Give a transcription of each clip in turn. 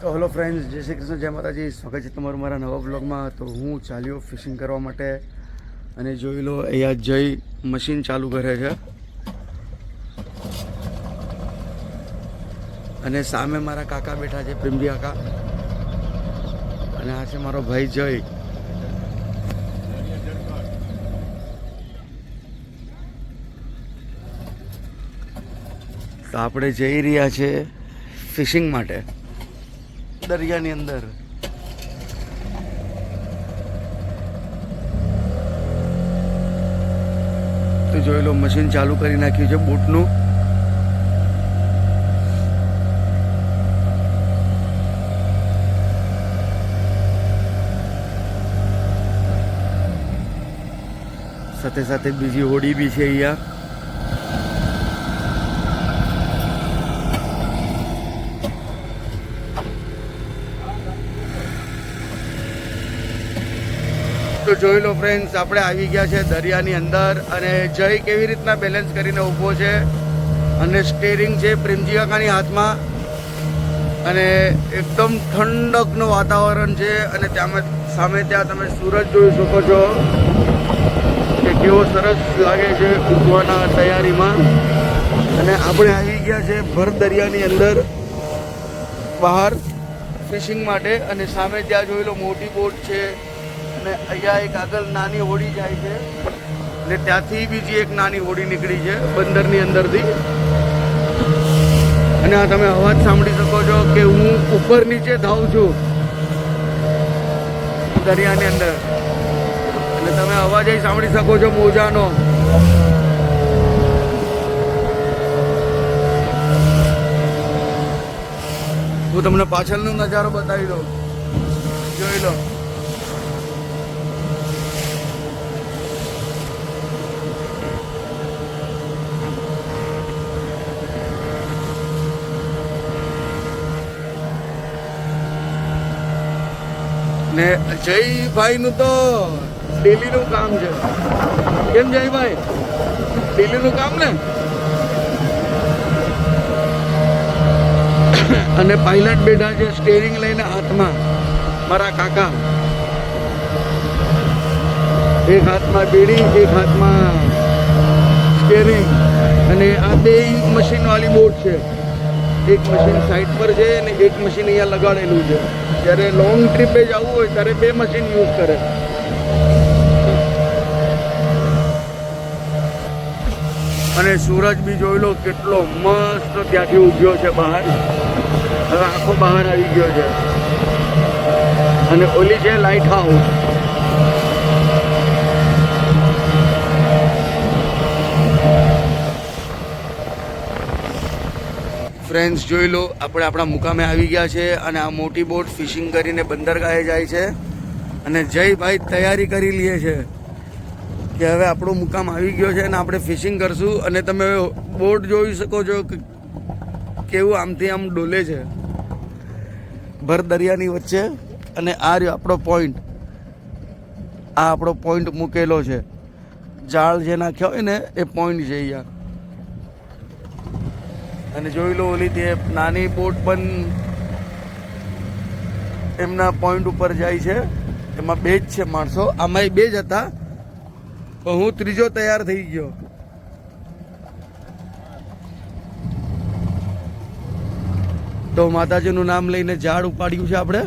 તો hello friends, જય શ્રી કૃષ્ણ, જય માતાજી. સ્વાગત છે તમારું મારા નવા બ્લોગમાં તો હું ચાલ્યો ફિશિંગ કરવા માટે અને જોઈ લો, અહીંયા જય મશીન ચાલુ કરે છે. અને સામે મારા કાકા બેઠા છે, પ્રેમજી કાકા. અને આ છે મારો ભાઈ જય. તો આપણે જઈ રહ્યા છે ફિશિંગ માટે. દરિયાની અંદર. તો જોઈ લો મશીન ચાલુ કરી નાખ્યું છે બોટનું. સાથે સાથે બીજી હોડી બી છે અહીંયા. તો જોઈ લો ફ્રેન્ડ્સ આપણે આવી ગયા છે દરિયાની અંદર અને જય કેવી રીતના બેલેન્સ કરીને ઊભો છે અને સ્ટેરિંગ છે પ્રેમજી કાકાની હાથમાં. અને એકદમ ઠંડકનું વાતાવરણ છે અને ત્યાં સામે ત્યાં તમે સૂરજ જોઈ શકો છો કે કેવો સરસ લાગે છે ઉગવાના તૈયારીમાં. અને આપણે આવી ગયા છે ભર દરિયાની અંદર બહાર ફિશિંગ માટે અને સામે ત્યાં જોઈ લો મોટી બોટ છે. અને અહીંયા એક આગળ નાની હોડી જાય છે. અને ત્યાંથી બીજી એક નાની હોડી નીકળી છે, બંદરની અંદરથી. અને આ તમે અવાજ સાંભળી શકો છો કે હું ઉપર નીચે ધાવ છું. દરિયાની અંદર. અને તમે અવાજ એ સાંભળી શકો છો મોજાનો. હું તમને પાછળનો નજારો બતાવી દઉં. જોઈ લો ને જયભાઈનું તો ડેલીનું કામ છે. કેમ જયભાઈ ડેલીનું કામ ને? અને પાયલટ બેઠા છે સ્ટેરિંગ લઈને હાથમાં. મારા કાકા. એક હાથમાં બીડી એક હાથમાં સ્ટેરિંગ અને આ બે મશીન વાળી બોટ છે. એક મશીન સાઈડ પર છે અને એક મશીન અહીંયા લગાડેલું છે. જ્યારે લોંગ ટ્રીપે જવું હોય ત્યારે બે મશીન યુઝ કરે. અને સૂરજ બી જોઈ લો કેટલો મસ્ત ત્યાંથી ઉગ્યો છે બહાર. હવે આખો બહાર આવી ગયો છે. અને ઓલી છે લાઇટ હાઉસ ફ્રેન્ડ્સ જોઈ લો, આપણે આપણા મુકામે આવી ગયા છે અને આ મોટી બોટ ફિશિંગ કરીને બંદરગાહે જાય છે. અને જયભાઈ તૈયારી કરી લઈએ છે કે હવે આપણો મુકામ આવી ગયો છે અને આપણે ફિશિંગ કરશું. અને તમે બોટ જોઈ શકો છો કેવું આમથી આમ ડોલે છે. ભર દરિયાની વચ્ચે અને આ રહ્યો આપણો પોઈન્ટ આ આપણો પોઈન્ટ મૂકેલો છે. જાળ જે નાખ્યા હોય ને એ પોઈન્ટ છે અહીંયા. અને જોઈ લો ઓલી તે નાની બોટ પણ એમના પોઈન્ટ ઉપર જાય છે. એમાં બે જ છે માણસો. આમાંય બે જ હતા. પણ હું ત્રીજો તૈયાર થઈ ગયો. તો માતાજીનું નામ લઈને ઝાડ ઉપાડ્યું છે આપણે.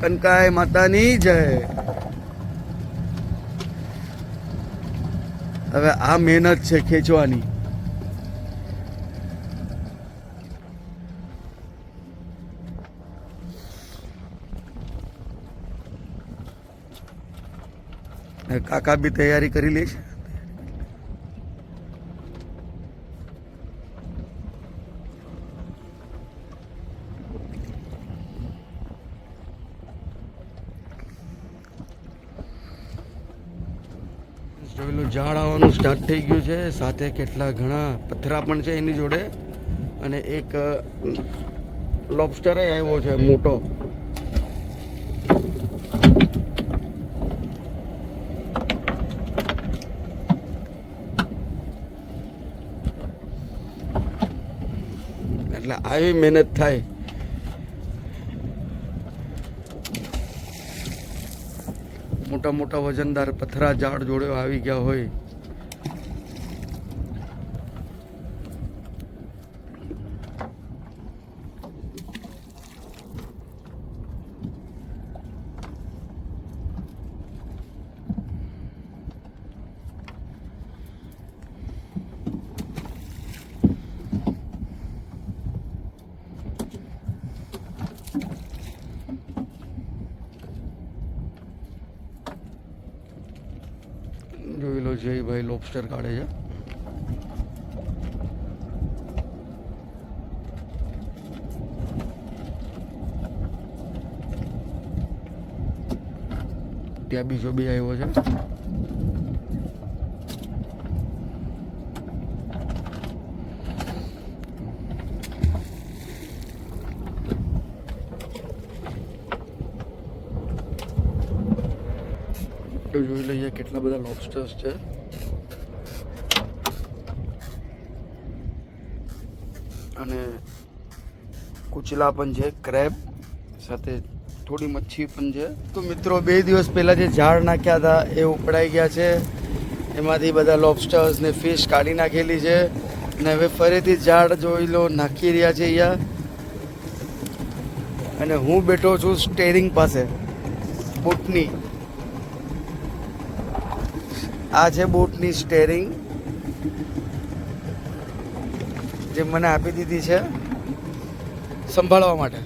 કનકાય માતાની જય. હવે આ મહેનત છે ખેંચવાની. કાકા બી તૈયારી કરી લે છે. ઝાડ આવવાનું સ્ટાર્ટ થઈ ગયું છે. સાથે કેટલા ઘણા પથરા પણ છે એની જોડે. અને એક લોબસ્ટર આવ્યો છે, મોટો. એટલે આવી મહેનત થાય. મોટા મોટા વજનદાર પથરા ઝાડ જોડે આવી ગયા હોય જોઈ લો જયભાઈ લોબસ્ટર કાઢે છે. ત્યાં બીજો બી આવ્યો છે. જોઈ લઈએ કેટલા બધા લોબસ્ટર્સ છે. અને કુચલા પણ છે ક્રેબ સાથે થોડી મચ્છી પણ છે. તો મિત્રો, બે દિવસ પહેલાં જે ઝાડ નાખ્યા હતા, એ ઉપડાઈ ગયા છે. એમાંથી બધા લોબસ્ટર્સ ને ફિશ કાઢી નાખેલી છે. અને હવે ફરીથી ઝાડ જોઈ લો, નાખી રહ્યા છે અહીંયા. અને હું બેઠો છું સ્ટેરિંગ પાસે બોટની આ છે બોટની સ્ટેરિંગ, જે મને આપી દીધી છે સંભાળવા માટે.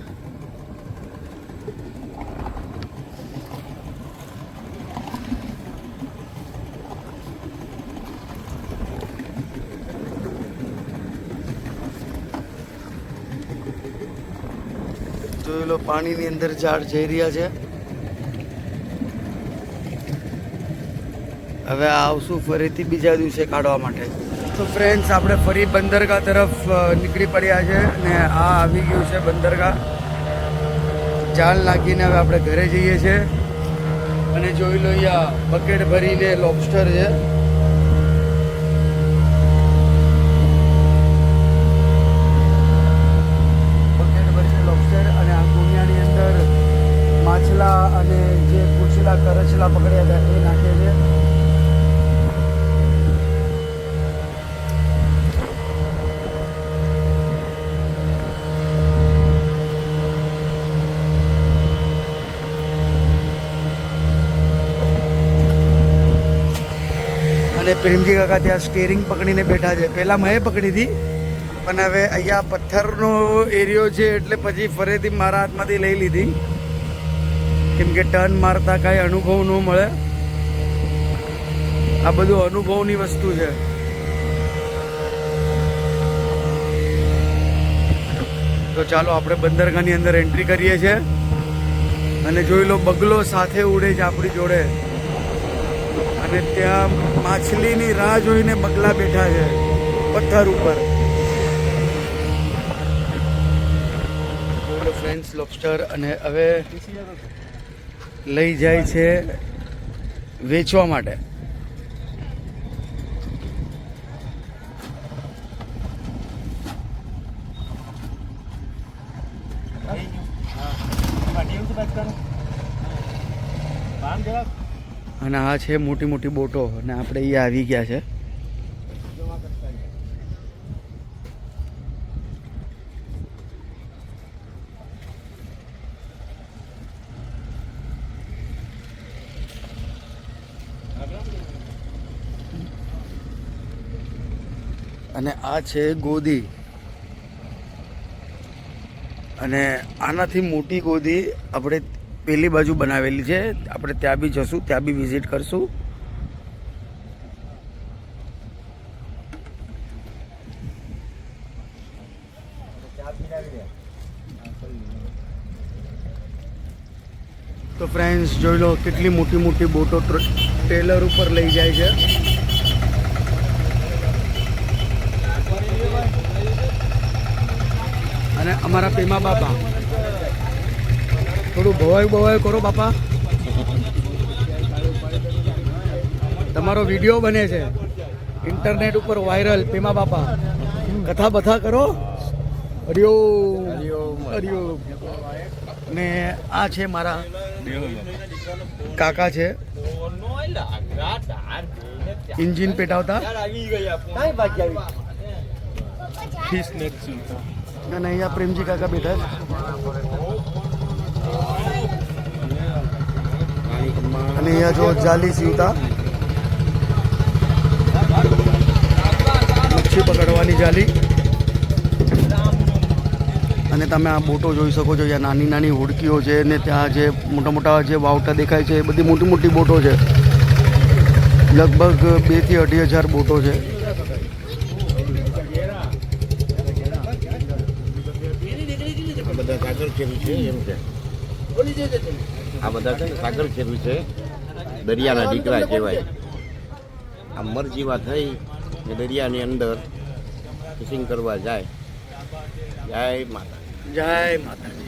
જોયેલો પાણીની અંદર ઝાડ જઈ રહ્યા છે. હવે આવશું ફરીથી બીજા દિવસે કાઢવા માટે. તો ફ્રેન્ડ્સ આપણે ફરી બંદરગાહ તરફ નીકળી પડ્યા છે અને આ આવી ગયું છે બંદરગાહ. જાલ નાખીને હવે આપણે ઘરે જઈએ છીએ. અને જોઈ લો અહીંયા બકેટ ભરીને લોબસ્ટર છે. બકેટ ભરીને લોબસ્ટર અને આ કુંડિયાની અંદર માછલા અને જે પૂછેલા, કરચલા પકડ્યા હતા એ નાખે છે. અને પ્રેમજી કાકા ત્યાં સ્ટેરિંગ પકડીને બેઠા છે. પહેલાં મેં પકડી હતી, પણ હવે અહીંયા પથ્થરનો એરિયો છે એટલે પછી ફરીથી મારા હાથમાંથી લઈ લીધી. કેમ કે ટર્ન મારતા કાંઈ અનુભવ ન મળે. આ બધું અનુભવની વસ્તુ છે. તો ચાલો આપણે બંદરગાહની અંદર એન્ટ્રી કરીએ છીએ. અને જોઈ લો, બગલો સાથે ઉડે છે આપણી જોડે. અને ત્યાં માછલીની રાહ જોઈને બગલા બેઠા છે, પથ્થર ઉપર. ફ્રેન્ડ્સ લોબસ્ટર અને હવે લઈ જાય છે વેચવા માટે. અને આ છે મોટી મોટી બોટો અને આપણે એ આવી ગયા છે. અને આ છે ગોદી. અને આનાથી મોટી ગોદી આપણે પેલી બાજુ બનાવેલી છે. આપણે ત્યાં બી જશું, ત્યાં બી વિઝિટ કરશું. તો ફ્રેન્ડ્સ જોઈ લો કેટલી મોટી મોટી બોટો ટ્ર- ટ્રેલર ઉપર લઈ જાય છે. અને અમારા પેમા બાપા થોડું ભવાયું ભવાયું કરો બાપા. તમારો વીડિયો બને છે. ઇન્ટરનેટ ઉપર વાયરલ પેમા બાપા. કથા બથા કરો. હરિઓમ હરિઓમ ને આ છે મારા કાકા છે. ઇન્જિન પેટાવતા. અને અહીંયા પ્રેમજી કાકા બેઠા અને અહીંયા જો જાલી સીવતા. મચ્છી પકડવાની જાલી. અને તમે આ બોટો જોઈ શકો છો અહીંયા નાની નાની હોડકીઓ છે ને ત્યાં જે મોટા મોટા જે વાવટા દેખાય છે, એ બધી મોટી મોટી બોટો છે. લગભગ બેથી અઢી હજાર બોટો છે. બધા કાગળ છે? એમ છે. આ બધા છે ને સાગર ખેડૂ છે. દરિયાના દીકરા કહેવાય. આ મરજીવા થઈ ને દરિયાની અંદર ફિશિંગ કરવા જાય. જય માતા જય માતાજી.